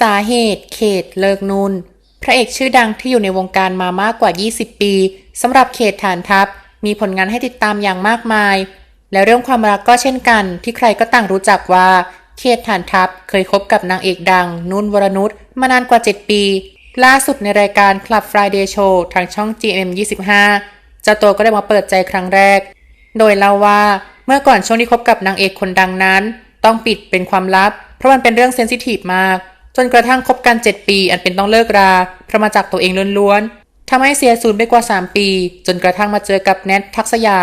สาเหตุ เขต เลิกนุนพระเอกชื่อดังที่อยู่ในวงการมามากกว่า 20 ปีสำหรับเขตฐานทัพ มีผลงานให้ติดตามอย่างมากมาย และเรื่องความรักก็เช่นกัน ที่ใครก็ต่างรู้จักว่า เขตฐานทัพเคยคบกับนางเอกดัง นุ่นวรนุชมานานกว่า 7 ปี ล่าสุดในรายการ Club Friday Show ทางช่อง GM 25 เจ้าตัวก็ได้มาเปิดใจครั้งแรก โดยเล่าว่าเมื่อก่อนช่วงที่คบกับนางเอกคนดังนั้น ต้องปิดเป็นความลับ เพราะมันเป็นเรื่องเซนซิทีฟมาก จนกระทั่งคบกัน 7 ปี อันเป็นต้องเลิกราเพราะมาจากตัวเองล้วนๆทำให้เสียศูนย์ไปกว่า 3 ปี จนกระทั่งมาเจอกับแนททักษยา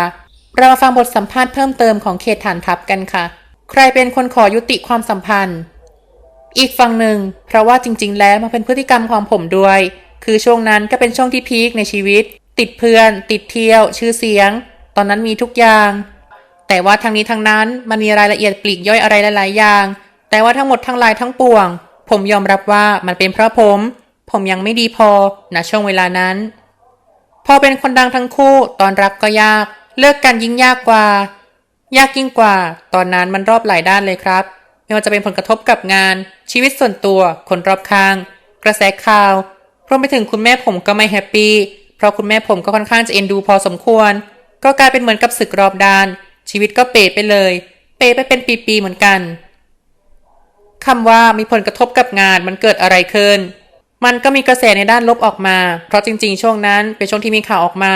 เรามาฟังบทสัมภาษณ์เพิ่มเติมของเขตฐานทัพกันค่ะ ใครเป็นคนขอยุติความสัมพันธ์ อีกฝั่งหนึ่ง เพราะว่าจริง ๆ แล้วมันเป็นพฤติกรรมของผมด้วย คือช่วงนั้นก็เป็นช่วงที่พีคในชีวิต ติดเพื่อน ติดเที่ยว ชื่อเสียง ตอนนั้นมีทุกอย่าง แต่ว่าทั้งนี้ทั้งนั้นมันมีรายละเอียดปลีกย่อยอะไรหลาย ๆ อย่าง แต่ว่าทั้งหมดทั้งหลายทั้งปวง ผมยอมรับว่ามันเป็นเพราะผม ผมยังไม่ดีพอณช่วงเวลานั้น พอเป็นคนดังทั้งคู่ตอนรักก็ยาก เลิกกันยิ่งยากกว่า ยากยิ่งกว่า ตอนนั้นมันรอบหลายด้านเลยครับ ไม่ว่าจะเป็นผลกระทบกับงาน ชีวิตส่วนตัว คนรอบข้าง กระแสข่าว รวมไปถึงคุณแม่ผมก็ไม่แฮปปี้ เพราะคุณแม่ผมก็ค่อนข้างจะเอ็นดูพอสมควร ก็กลายเป็นเหมือนกับศึกรอบด้าน ชีวิตก็เป๋ไปเลย เป๋ไปเป็นปีๆเหมือนกัน คำว่ามีผลกระทบกับงานมันเกิดอะไรขึ้น มันก็มีกระแสในด้านลบออกมา เพราะจริงๆ ช่วงนั้นเป็นช่วงที่มีข่าวออกมา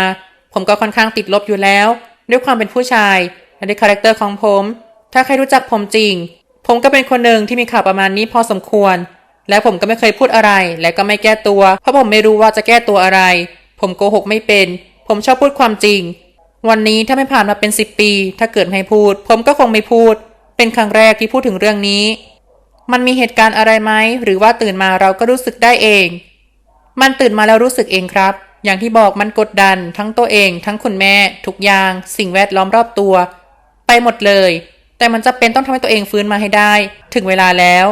ผมก็ค่อนข้างติดลบอยู่แล้ว ด้วยความเป็นผู้ชายและด้วยคาแรคเตอร์ของผม ถ้าใครรู้จักผมจริง ผมก็เป็นคนหนึ่งที่มีข่าวประมาณนี้พอสมควร และผมก็ไม่เคยพูดอะไร และก็ไม่แก้ตัว เพราะผมไม่รู้ว่าจะแก้ตัวอะไร ผมโกหกไม่เป็น ผมชอบพูดความจริง วันนี้ถ้าไม่ผ่านมาเป็นสิบปี ถ้าเกิดให้พูด ผมก็คงไม่พูด เป็นครั้งแรกที่พูดถึงเรื่องนี้ มันมีเหตุการณ์อะไรไหม หรือว่าตื่นมาเราก็รู้สึกได้เอง มันตื่นมาแล้วรู้สึกเองครับ อย่างที่บอกมันกดดัน ทั้งตัวเอง ทั้งคุณแม่ ทุกอย่าง สิ่งแวดล้อมรอบตัว ไปหมดเลย แต่มันจะเป็นต้องทำให้ตัวเองฟื้นมาให้ได้ ถึงเวลาแล้ว